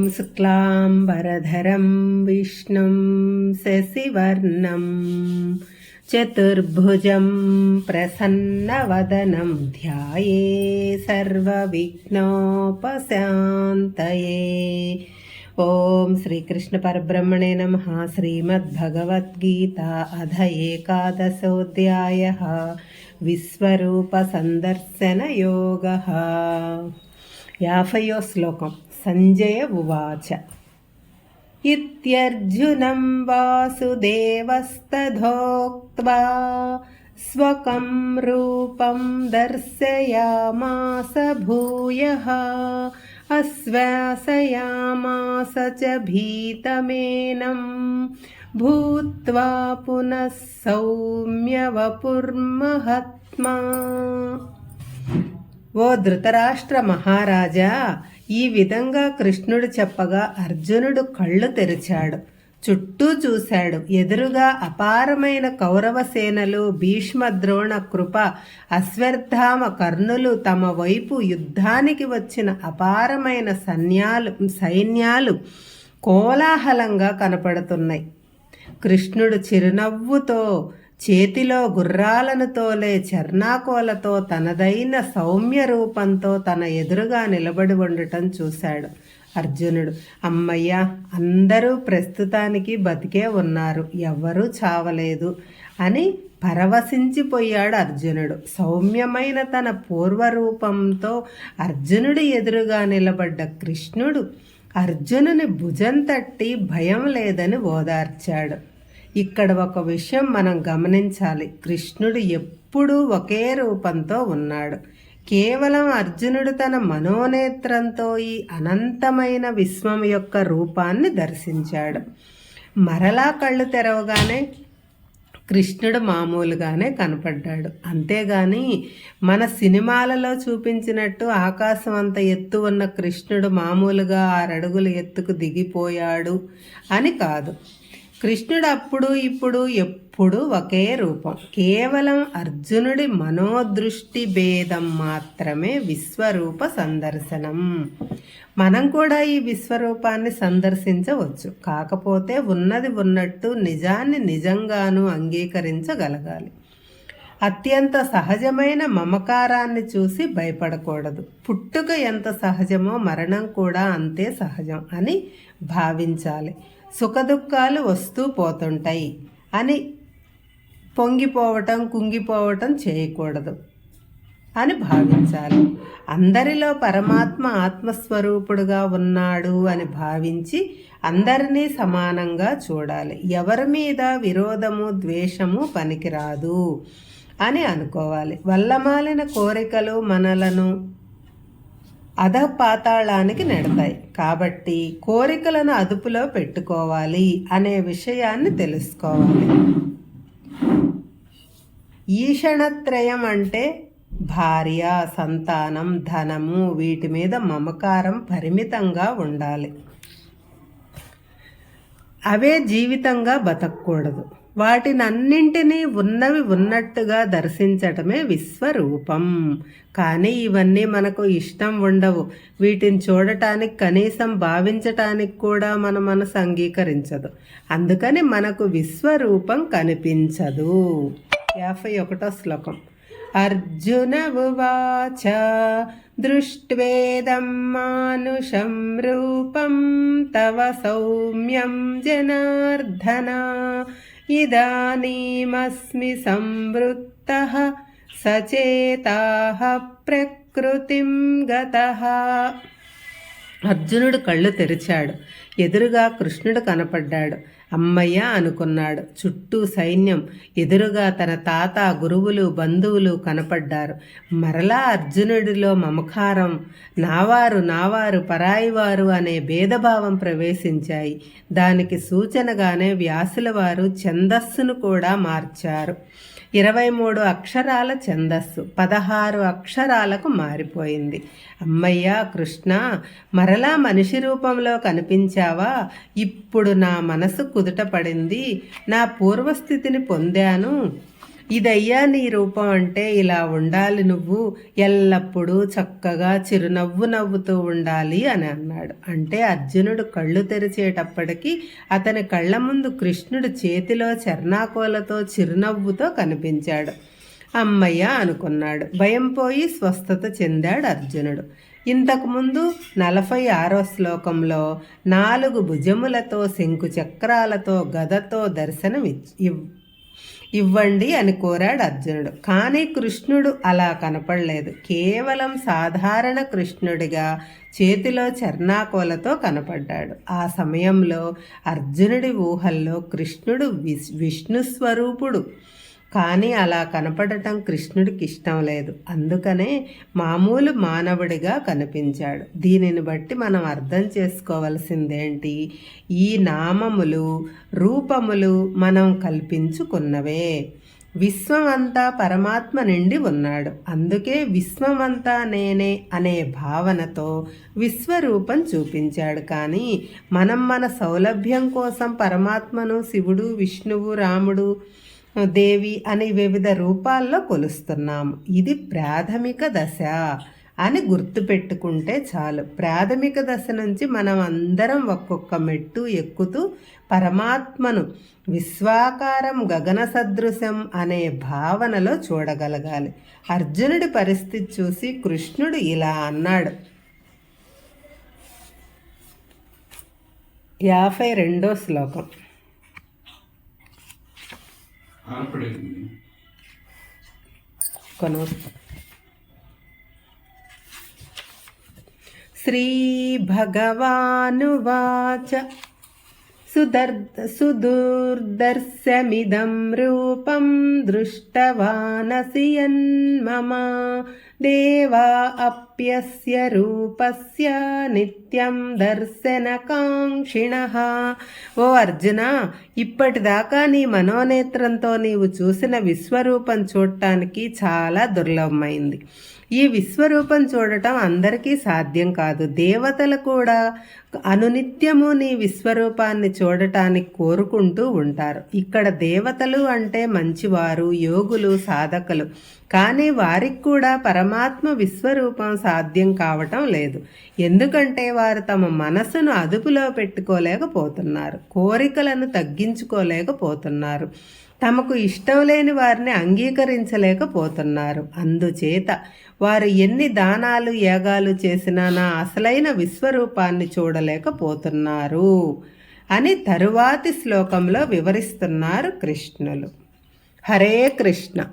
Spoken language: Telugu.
ॐ शुक्लाम्बरधरं विष्णुं शशिवर्णं चतुर्भुजं प्रसन्नवदनं ध्याये सर्वविघ्नोपशान्तये ॐ श्रीकृष्णपरब्रह्मणे नमः श्रीमद्भगवद्गीता अध एकादशोऽध्यायः विश्वरूपसन्दर्शनयोगः యాభయో శ్లోకం सञ्जय उवाच। इत्यर्जुनं वासुदेवस्तथोक्त्वा स्वकं रूपं दर्शयामास भूयः, अश्वासयामास च भीतमेनं। भूत्वा पुनः सौम्यवपुर्महात्मा। वो धृतराष्ट्र महाराजा ఈ విధంగా కృష్ణుడు చెప్పగా అర్జునుడు కళ్ళు తెరిచాడు. చుట్టూ చూశాడు. ఎదురుగా అపారమైన కౌరవ సేనలు భీష్మ ద్రోణ కృప అశ్వర్ధామ కర్ణులు తమ వైపు యుద్ధానికి వచ్చిన అపారమైన సైన్యాలు సైన్యాలు కోలాహలంగా కనపడుతున్నాయి. కృష్ణుడు చిరునవ్వుతో చేతిలో గుర్రాలను తోలే చర్నాకోలతో తనదైన సౌమ్య రూపంతో తన ఎదురుగా నిలబడి ఉండటం చూశాడు అర్జునుడు. అమ్మయ్య అందరూ ప్రస్తుతానికి బతికే ఉన్నారు ఎవ్వరూ చావలేదు అని పరవశించిపోయాడు అర్జునుడు. సౌమ్యమైన తన పూర్వరూపంతో అర్జునుడి ఎదురుగా నిలబడ్డ కృష్ణుడు అర్జునుని భుజం తట్టి భయం లేదని ఓదార్చాడు. ఇక్కడ ఒక విషయం మనం గమనించాలి. కృష్ణుడు ఎప్పుడూ ఒకే రూపంతో ఉన్నాడు. కేవలం అర్జునుడు తన మనోనేత్రంతో ఈ అనంతమైన విశ్వం యొక్క రూపాన్ని దర్శించాడు. మరలా కళ్ళు తెరవగానే కృష్ణుడు మామూలుగానే కనపడ్డాడు. అంతేగాని మన సినిమాలలో చూపించినట్టు ఆకాశం అంత ఎత్తు ఉన్న కృష్ణుడు మామూలుగా ఆరడుగుల ఎత్తుకు దిగిపోయాడు అని కాదు. కృష్ణుడు అప్పుడు ఇప్పుడు ఎప్పుడు ఒకే రూపం. కేవలం అర్జునుడి మనోదృష్టి భేదం మాత్రమే విశ్వరూప సందర్శనం. మనం కూడా ఈ విశ్వరూపాన్ని సందర్శించవచ్చు. కాకపోతే ఉన్నది ఉన్నట్టు నిజాన్ని నిజంగాను అంగీకరించగలగాలి. అత్యంత సహజమైన మమకారాన్ని చూసి భయపడకూడదు. పుట్టుక ఎంత సహజమో మరణం కూడా అంతే సహజం అని భావించాలి. సుఖదుఖాలు వస్తూ పోతుంటాయి అని పొంగిపోవటం కుంగిపోవటం చేయకూడదు అని భావించాలి. అందరిలో పరమాత్మ ఆత్మస్వరూపుడుగా ఉన్నాడు అని భావించి అందరినీ సమానంగా చూడాలి. ఎవరి మీద విరోధము ద్వేషము పనికిరాదు అని అనుకోవాలి. వల్లమాలిన కోరికలు మనలను అధపాతాళానికి నెడతాయి. కాబట్టి కోరికలను అదుపులో పెట్టుకోవాలి అనే విషయాన్ని తెలుసుకోవాలి. ఈషణత్రయం అంటే భార్య సంతానం ధనము వీటి మీద మమకారం పరిమితంగా ఉండాలి. అవే జీవితంగా బతకూడదు వాటినన్నింటినీ ఉన్నవి ఉన్నట్టుగా దర్శించటమే విశ్వరూపం. కానీ ఇవన్నీ మనకు ఇష్టం ఉండవు. వీటిని చూడటానికి కనీసం భావించటానికి కూడా మన మనసు అంగీకరించదు. అందుకని మనకు విశ్వరూపం కనిపించదు. యాభై ఒకటో శ్లోకం. అర్జున ఉవాచ దృష్ట్వేదం మానుషం రూపం తవ సౌమ్యం జనార్దనా ఇదానీమస్మి సంవృత్తः సచేత ప్రకృతిం గత అర్జునుడు కళ్ళు తెరిచాడు. ఎదురుగా కృష్ణుడు కనపడ్డాడు. అమ్మయ్య అనుకున్నాడు. చుట్టూ సైన్యం. ఎదురుగా తన తాత గురువులు బంధువులు కనపడ్డారు. మరలా అర్జునుడిలో మమకారం. నావారు నావారు పరాయివారు అనే భేదభావం ప్రవేశించాయి. దానికి సూచనగానే వ్యాసుల వారు ఛందస్సును కూడా మార్చారు. ఇరవై మూడు అక్షరాల ఛందస్సు పదహారు అక్షరాలకు మారిపోయింది. అమ్మయ్య కృష్ణ మరలా మనిషి రూపంలో కనిపించావా? ఇప్పుడు నా మనసు కుదుట పడింది. నా పూర్వస్థితిని పొందాను. ఇదయ్యా నీ రూపం అంటే ఇలా ఉండాలి నువ్వు ఎల్లప్పుడూ చక్కగా చిరునవ్వు నవ్వుతూ ఉండాలి అని అన్నాడు. అంటే అర్జునుడు కళ్ళు తెరిచేటప్పటికీ అతని కళ్ళ ముందు కృష్ణుడు చేతిలో చర్నాకోలతో చిరునవ్వుతో కనిపించాడు. అమ్మయ్య అనుకున్నాడు. భయం పోయి స్వస్థత చెందాడు అర్జునుడు. ఇంతకుముందు నలభై ఆరో శ్లోకంలో నాలుగు భుజములతో శంకు చక్రాలతో గదతో దర్శనం ఇవ్వండి అని కోరాడు అర్జునుడు. కానీ కృష్ణుడు అలా కనపడలేదు. కేవలం సాధారణ కృష్ణుడిగా చేతిలో చర్నాకోలతో కనపడ్డాడు. ఆ సమయంలో అర్జునుడి ఊహల్లో కృష్ణుడు విష్ణు స్వరూపుడు. కానీ అలా కనపడటం కృష్ణుడికి ఇష్టం లేదు. అందుకనే మామూలు మానవుడిగా కనిపించాడు. దీనిని బట్టి మనం అర్థం చేసుకోవలసిందేంటి? ఈ నామములు రూపములు మనం కల్పించుకున్నవే. విశ్వమంతా పరమాత్మ నిండి ఉన్నాడు. అందుకే విశ్వమంతా నేనే అనే భావనతో విశ్వరూపం చూపించాడు. కానీ మనం మన సౌలభ్యం కోసం పరమాత్మను శివుడు విష్ణువు రాముడు దేవి అని వివిధ రూపాల్లో కొలుస్తున్నాము ఇది ప్రాథమిక దశ అని గుర్తుపెట్టుకుంటే చాలు. ప్రాథమిక దశ నుంచి మనం అందరం ఒక్కొక్క మెట్టు ఎక్కుతూ పరమాత్మను విశ్వాకారం గగన సదృశం అనే భావనలో చూడగలగాలి. అర్జునుడి పరిస్థితి చూసి కృష్ణుడు ఇలా అన్నాడు. యాభై రెండో శ్లోకం. श्रीभगवानुवाच सुदर् सुदुर्दर्शमिदं रूपं दृष्टवानसि यन्मम దేవా అప్యస్య రూపస్య నిత్యం దర్శనకాంక్షిణ. ఓ అర్జున ఇప్పటిదాకా నీ మనోనేత్రంతో నీవు చూసిన విశ్వరూపం చూడటానికి చాలా దుర్లభమైంది. ఈ విశ్వరూపం చూడటం అందరికీ సాధ్యం కాదు. దేవతలు కూడా అనునిత్యము నీ విశ్వరూపాన్ని చూడటానికి కోరుకుంటూ ఉంటారు. ఇక్కడ దేవతలు అంటే మంచివారు యోగులు సాధకులు. కానీ వారికి కూడా పరమాత్మ విశ్వరూపం సాధ్యం కావటం లేదు. ఎందుకంటే వారు తమ మనసును అదుపులో పెట్టుకోలేకపోతున్నారు. కోరికలను తగ్గించుకోలేకపోతున్నారు. తమకు ఇష్టం లేని వారిని అంగీకరించలేకపోతున్నారు. అందుచేత వారు ఎన్ని దానాలు యాగాలు చేసినా నా అసలైన విశ్వరూపాన్ని చూడలేకపోతున్నారు అని తరువాతి శ్లోకంలో వివరిస్తున్నారు కృష్ణులు. హరే కృష్ణ.